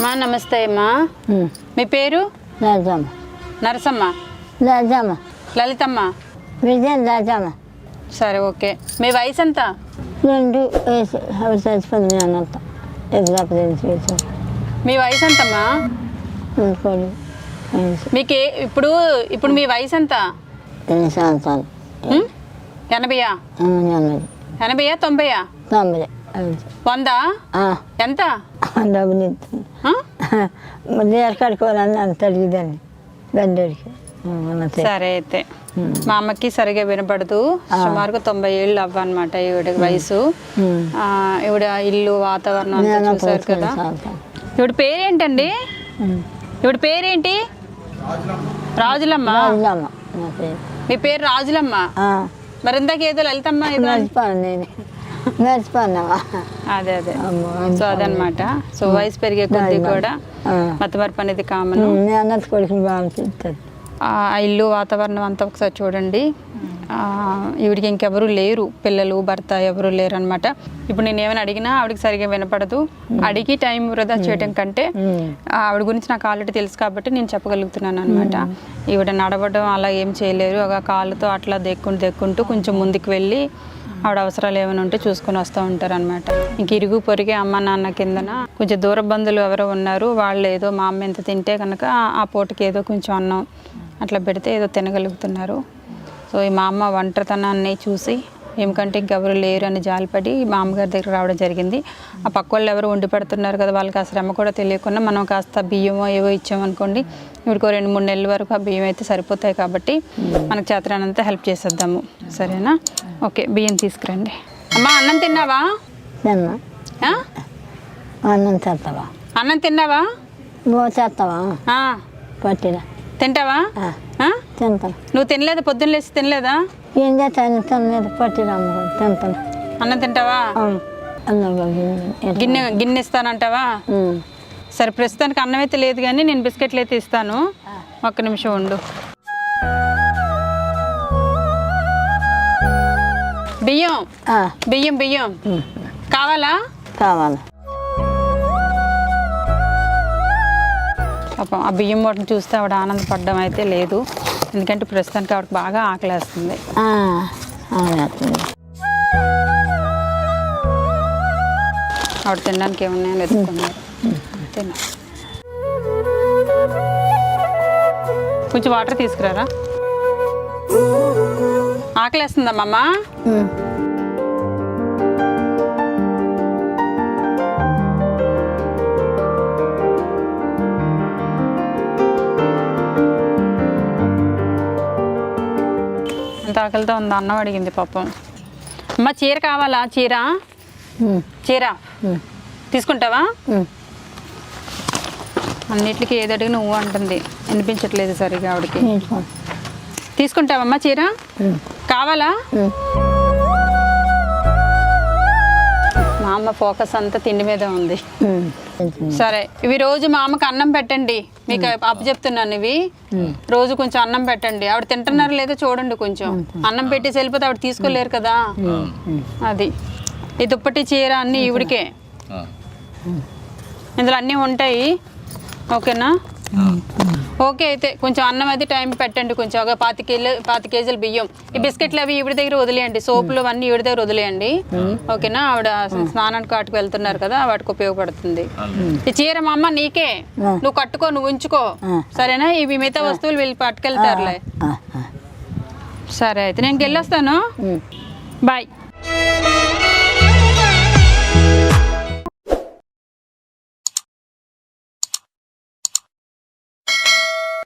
మా నమస్తే అమ్మా. మీ పేరు? రాజమ్మ. నరసమ్మ. రాజమ్మ. లలితమ్మ. విజయ రాజమ్మ. సరే ఓకే. మీ వయసు ఎంత? రెండు చచ్చిపోయింది అన్నంత ఎదురు మీ వయసు ఎంతమ్మా? అనుకోండి మీకు ఏ- ఇప్పుడు ఇప్పుడు మీ వయసు ఎంత? ఎన్ని సంవత్సరాలు. ఉం? ఎనభైయా? ఎనభై. ఎనభైయా తొంభైయా? తొంభై అవి వందా? ఎంత? డబ్బులు కడుకోవాలని అంత అడిగిదాన్ని బండికి సరే అయితే. మా అమ్మకి సరిగా వినపడదు. సుమారుగా తొంభై ఏళ్ళు అవ్వన్నమాట ఈవిడ వయసు. ఈవిడ ఇల్లు వాతావరణం చూసారు కదా. ఈవిడ పేరేంటండి? ఈవిడ పేరేంటి? రాజులమ్మ. మీ పేరు రాజులమ్మ? మరి ఇందాక ఏదో లలితమ్మ మర్చిపోన్నావా అదే అదే. సో అదనమాట సో వయసు పెరిగే కొద్దీ కూడా. మతమరపు అనేది కామన్. అన్నది కొడుకుని ఆ ఇల్లు వాతావరణం అంతా ఒకసారి చూడండి. ఈవిడికి ఇంకెవరు లేరు. పిల్లలు భర్త ఎవరు లేరు అనమాట ఇప్పుడు నేను ఏమైనా అడిగినా ఆవిడకి సరిగా వినపడదు. అడిగి టైం వృధా చేయడం కంటే ఆవిడ గురించి నాకు ఆల్రెడీ తెలుసు కాబట్టి నేను చెప్పగలుగుతున్నాను అనమాట ఈవిడ నడవడం అలా ఏం చేయలేరు. ఒక కాళ్ళతో అట్లా దెక్కుంటూ దెక్కుంటూ కొంచెం ముందుకు వెళ్ళి ఆవిడ అవసరాలు ఏమైనా ఉంటే చూసుకొని వస్తూ ఉంటారు అనమాట ఇంక ఇరుగు పొరిగే అమ్మ నాన్న కిందన కొంచెం దూర బంధువులు ఎవరో ఉన్నారు వాళ్ళు ఏదో మా అమ్మ ఎంత తింటే కనుక ఆ పూటకి ఏదో కొంచెం అన్నం అట్లా పెడితే ఏదో తినగలుగుతున్నారు. సో ఈ మా అమ్మ ఒంటరితనాన్ని చూసి ఏమికంటే ఇంకెవరు లేరు అని జాలిపడి మా అమ్మగారి దగ్గర రావడం జరిగింది. ఆ పక్క వాళ్ళు ఎవరు వండి పెడుతున్నారు కదా వాళ్ళకి ఆ శ్రమ కూడా తెలియకుండా మనం కాస్త బియ్యమో ఏవో ఇచ్చామనుకోండి ఇవిడికో రెండు మూడు నెలల వరకు ఆ బియ్యం అయితే సరిపోతాయి కాబట్టి మనకు చేతనంతా హెల్ప్ చేసేద్దాము. సరేనా? ఓకే బియ్యం తీసుకురండి. అమ్మా అన్నం తిన్నావా? తిన్నా? అన్నం చేస్తావా అన్నం తిన్నావా? బో చేస్తావా. పట్టిరా తింటావా? తింటాను నువ్వు తినలేదు? పొద్దున్న లేచి తినలేదా? ఏం చేస్తాను పట్టిరా తింటాను అన్నం తింటావా? గిన్నె గిన్నె ఇస్తానంటావా? సరే ప్రస్తుతానికి అన్నం అయితే లేదు కానీ నేను బిస్కెట్లు అయితే ఇస్తాను. ఒక్క నిమిషం ఉండు. బియ్యం. బియ్యం బియ్యం. కావాలా? కావాలి. పాపం ఆ బియ్యం వాటిని చూస్తే ఆవిడ ఆనందపడడం అయితే లేదు. ఎందుకంటే ప్రస్తుతానికి ఆవిడకి బాగా ఆకలేస్తుంది. ఆవిడ తినడానికి ఏమన్నా వెతుకున్నారు తిన. కొంచెం వాటర్ తీసుకురారా? ఆకలేస్తుందమ్మమ్మ ఉమ్. ఎంత ఆకలితో ఉంది అన్నం అడిగింది పాపం అమ్మ చీర కావాలా చీర. చీర. తీసుకుంటావా. అన్నిటికీ ఏది అడిగి నువ్వు అంటుంది వినిపించట్లేదు సరిగా ఆవిడకి తీసుకో. తీసుకుంటావమ్మా చీర. కావాలా. మా అమ్మ ఫోకస్ అంతా తిండి మీద ఉంది. సరే ఇవి రోజు మా అమ్మకి అన్నం పెట్టండి. మీకు అప్పు చెప్తున్నాను ఇవి. రోజు కొంచెం అన్నం పెట్టండి. ఆవిడ తింటున్నారు లేదో చూడండి కొంచెం. అన్నం పెట్టేసి వెళ్ళిపోతే ఆవిడ తీసుకోలేరు కదా. అది. ఈ దుప్పటి చీర అన్ని ఈవిడికే. ఇందులో అన్నీ ఉంటాయి. ఓకేనా? ఓకే అయితే కొంచెం అన్నం అది టైం పెట్టండి కొంచెం. ఒక పాతి కేజీ పాతి కేజీల బియ్యం. ఈ బిస్కెట్లు అవి ఈవిడ దగ్గర వదిలేయండి. సోపులు అన్నీ ఈవిడ దగ్గర వదిలేయండి. ఓకేనా? ఆవిడ స్నానానికి వాటికి వెళ్తున్నారు కదా వాటికి ఉపయోగపడుతుంది. ఈ చీర మా అమ్మ నీకే. నువ్వు కట్టుకో నువ్వు ఉంచుకో. సరేనా? ఇవి మిగతా వస్తువులు వీళ్ళు పట్టుకెళ్తారులే. సరే అయితే నేను వెళ్ళొస్తాను. బాయ్.